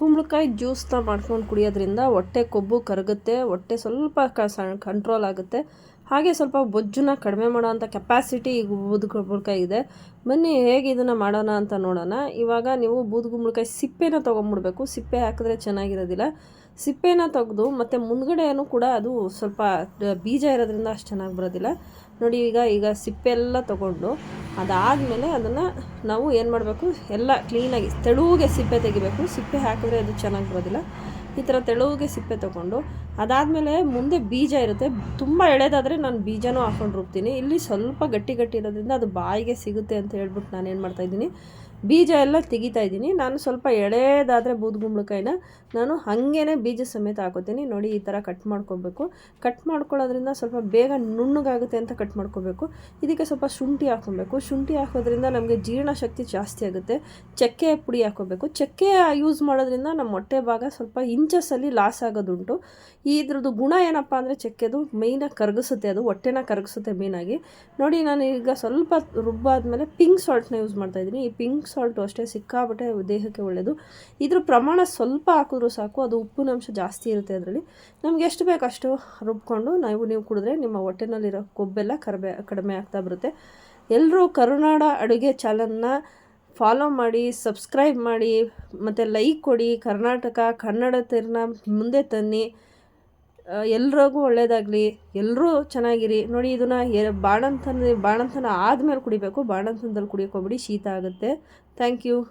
ಕುಂಬಳಕಾಯಿ ಜ್ಯೂಸ್ನ ಮಾಡ್ಕೊಂಡು ಕುಡಿಯೋದ್ರಿಂದ ಹೊಟ್ಟೆ ಕೊಬ್ಬು ಕರಗುತ್ತೆ ಹೊಟ್ಟೆ ಸ್ವಲ್ಪ ಕ ಕಂಟ್ರೋಲ್ ಆಗುತ್ತೆ. ಹಾಗೆ ಸ್ವಲ್ಪ ಬೊಜ್ಜನ್ನ ಕಡಿಮೆ ಮಾಡೋವಂಥ ಕೆಪಾಸಿಟಿ ಈಗ ಬೂದುಗುಂಬಳಕಾಯಿ ಇದೆ. ಬನ್ನಿ ಹೇಗೆ ಇದನ್ನು ಮಾಡೋಣ ಅಂತ ನೋಡೋಣ. ಇವಾಗ ನೀವು ಬೂದುಗುಂಬಳಕಾಯಿ ಸಿಪ್ಪೆನ ತೊಗೊಂಬಿಡ್ಬೇಕು. ಸಿಪ್ಪೆ ಹಾಕಿದ್ರೆ ಚೆನ್ನಾಗಿರೋದಿಲ್ಲ. ಸಿಪ್ಪೆನ ತೆಗೆದು ಮತ್ತು ಮುಂದ್ಗಡೆಯೂ ಕೂಡ ಅದು ಸ್ವಲ್ಪ ಬೀಜ ಇರೋದ್ರಿಂದ ಅಷ್ಟು ಚೆನ್ನಾಗಿ ಬರೋದಿಲ್ಲ. ನೋಡಿ ಈಗ ಈಗ ಸಿಪ್ಪೆ ಎಲ್ಲ ತೊಗೊಂಡು ಅದಾದಮೇಲೆ ಅದನ್ನು ನಾವು ಏನು ಮಾಡಬೇಕು ಎಲ್ಲ ಕ್ಲೀನಾಗಿ ತೆಳುವಿಗೆ ಸಿಪ್ಪೆ ತೆಗಿಬೇಕು. ಸಿಪ್ಪೆ ಹಾಕಿದ್ರೆ ಅದು ಚೆನ್ನಾಗಿ ಬರೋದಿಲ್ಲ. ಈ ಥರ ತೆಳುವಿಗೆ ಸಿಪ್ಪೆ ತಗೊಂಡು, ಅದಾದಮೇಲೆ ಮುಂದೆ ಬೀಜ ಇರುತ್ತೆ. ತುಂಬ ಎಳೆದಾದರೆ ನಾನು ಬೀಜನೂ ಹಾಕ್ಕೊಂಡು ರುಬ್ತೀನಿ ಇಲ್ಲಿ ಸ್ವಲ್ಪ ಗಟ್ಟಿ ಗಟ್ಟಿ ಇರೋದ್ರಿಂದ ಅದು ಬಾಯಿಗೆ ಸಿಗುತ್ತೆ ಅಂತ ಹೇಳ್ಬಿಟ್ಟು ನಾನು ಏನು ಮಾಡ್ತಾಯಿದ್ದೀನಿ ಬೀಜ ಎಲ್ಲ ತೆಗಿತಾ ಇದ್ದೀನಿ. ನಾನು ಸ್ವಲ್ಪ ಎಳೆದಾದರೆ ಬೂದುಗುಂಬಳಕಾಯಿನ ನಾನು ಹಾಗೇನೆ ಬೀಜ ಸಮೇತ ಹಾಕೋತೀನಿ. ನೋಡಿ, ಈ ಥರ ಕಟ್ ಮಾಡ್ಕೋಬೇಕು. ಕಟ್ ಮಾಡ್ಕೊಳ್ಳೋದ್ರಿಂದ ಸ್ವಲ್ಪ ಬೇಗ ನುಣ್ಣಗಾಗುತ್ತೆ ಅಂತ ಕಟ್ ಮಾಡ್ಕೋಬೇಕು. ಇದಕ್ಕೆ ಸ್ವಲ್ಪ ಶುಂಠಿ ಹಾಕೊಬೇಕು ಶುಂಠಿ ಹಾಕೋದ್ರಿಂದ ನಮಗೆ ಜೀರ್ಣಶಕ್ತಿ ಜಾಸ್ತಿ ಆಗುತ್ತೆ. ಚಕ್ಕೆ ಪುಡಿ ಹಾಕೋಬೇಕು ಚಕ್ಕೆ ಯೂಸ್ ಮಾಡೋದ್ರಿಂದ ನಮ್ಮ ಹೊಟ್ಟೆ ಭಾಗ ಸ್ವಲ್ಪ ಇಂಚಸ್ಸಲ್ಲಿ ಲಾಸ್ ಆಗೋದುಂಟು. ಇದ್ರದ್ದು ಗುಣ ಏನಪ್ಪ ಅಂದರೆ ಚಕ್ಕೆದು ಮೈನ ಕರಗಿಸುತ್ತೆ. ಅದು ಹೊಟ್ಟೆನ ಕರಗಿಸುತ್ತೆ ಮೇಯ್ನಾಗಿ ನೋಡಿ ನಾನು ಈಗ ಸ್ವಲ್ಪ ರುಬ್ಬಾದ್ಮೇಲೆ ಪಿಂಕ್ ಸಾಲ್ಟ್ನ ಯೂಸ್ ಮಾಡ್ತಾಯಿದ್ದೀನಿ ಈ ಪಿಂಕ್ ಸಾಲ್ಟು ಅಷ್ಟೇ ಸಿಕ್ಕಾಬಿಟ್ಟೆ ದೇಹಕ್ಕೆ ಒಳ್ಳೆಯದು ಇದ್ರ ಪ್ರಮಾಣ ಸ್ವಲ್ಪ ಹಾಕಿದ್ರು ಸಾಕು, ಅದು ಉಪ್ಪಿನಂಶ ಜಾಸ್ತಿ ಇರುತ್ತೆ ಅದರಲ್ಲಿ. ನಮ್ಗೆ ಎಷ್ಟು ಬೇಕು ಅಷ್ಟು ರುಬ್ಕೊಂಡು ನಾವು ನೀವು ಕುಡಿದ್ರೆ ನಿಮ್ಮ ಹೊಟ್ಟೆನಲ್ಲಿರೋ ಕೊಬ್ಬೆಲ್ಲ ಕಡಿಮೆ ಕಡಿಮೆ ಆಗ್ತಾ ಬರುತ್ತೆ. ಎಲ್ಲರೂ ಕರುನಾಡ ಅಡುಗೆ ಚಾನಲ್ನ ಫಾಲೋ ಮಾಡಿ, ಸಬ್ಸ್ಕ್ರೈಬ್ ಮಾಡಿ, ಮತ್ತು ಲೈಕ್ ಕೊಡಿ, ಕರ್ನಾಟಕ, ಕನ್ನಡ ತೆರನ ಮುಂದೆ ತನ್ನಿ. ಎಲ್ರಿಗೂ ಒಳ್ಳೆಯದಾಗಲಿ ಎಲ್ಲರೂ ಚೆನ್ನಾಗಿರಿ. ನೋಡಿ, ಇದನ್ನು ಎ, ಬಾಣಂತನ ಬಾಣಂತನ ಆದಮೇಲೆ ಕುಡಿಬೇಕು. ಬಾಣಂತನದಲ್ಲಿ ಕುಡಿಯೋಕೆ ಶೀತ ಆಗುತ್ತೆ. Thank you.